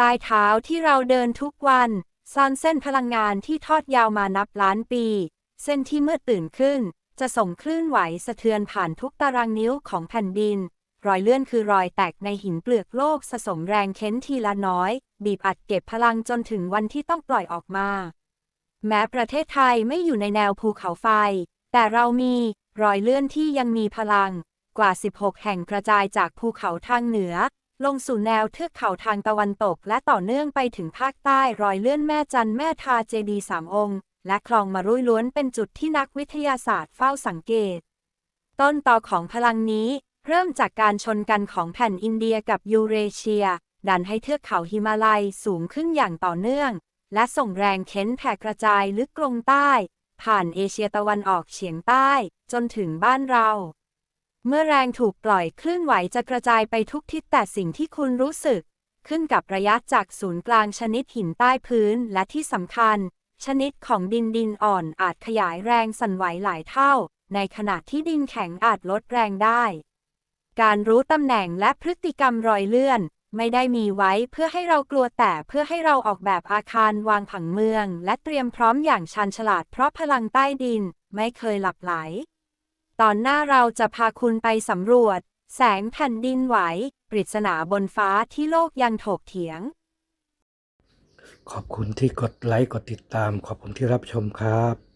ใต้เท้าที่เราเดินทุกวันซ่อนเส้นพลังงานที่ทอดยาวมานับล้านปี เส้นที่เมื่อตื่นขึ้น จะส่งคลื่นไหวสะเทือนผ่านทุกตารางนิ้วของแผ่นดิน รอยเลื่อนคือรอยแตกในหินเปลือกโลกสะสมแรงเค้นทีละน้อย บีบอัดเก็บพลังจนถึงวันที่ต้องปล่อยออกมา แม้ประเทศไทยไม่อยู่ในแนวภูเขาไฟ แต่เรามีรอยเลื่อนที่ยังมีพลังกว่า 16 แห่งกระจายจากภูเขาทางเหนือ ลงสู่แนวเทือกเขาทางตะวันตก และต่อเนื่องไปถึงภาคใต้รอยเลื่อนแม่จันแม่ทาเจดีสามองค์ และคลองมารุยล้วนเป็นจุดที่นักวิทยาศาสตร์เฝ้าสังเกต ต้นตอของพลังนี้ เริ่มจากการชนกันของแผ่นอินเดียกับยูเรเชีย ดันให้เทือกเขาฮิมาลัยสูงขึ้นอย่างต่อเนื่อง และส่งแรงเค้นแผ่กระจายลึกลงใต้ ผ่านเอเชียตะวันออกเฉียงใต้ จนถึงบ้านเรา เมื่อแรงถูกปล่อยคลื่นไหวจะกระจายไปทุกทิศแต่สิ่งที่คุณรู้สึก ขึ้นกับระยะจากศูนย์กลางชนิดหินใต้พื้นและที่สำคัญ ชนิดของดินดินอ่อนอาจขยายแรงสั่นไหวหลายเท่า ในขณะที่ดินแข็งอาจลดแรงได้ การรู้ตำแหน่งและพฤติกรรมรอยเลื่อน ไม่ได้มีไว้เพื่อให้เรากลัวแต่เพื่อให้เราออกแบบอาคารวางผังเมือง และเตรียมพร้อมอย่างชาญฉลาดเพราะพลังใต้ดิน ไม่เคยหลับไหล ตอนหน้าเราจะพาคุณไปสำรวจ แสงแผ่นดินไหว ปริศนาบนฟ้าที่โลกยังถกเถียง ขอบคุณที่กดไลค์กดติดตาม ขอบคุณที่รับชมครับ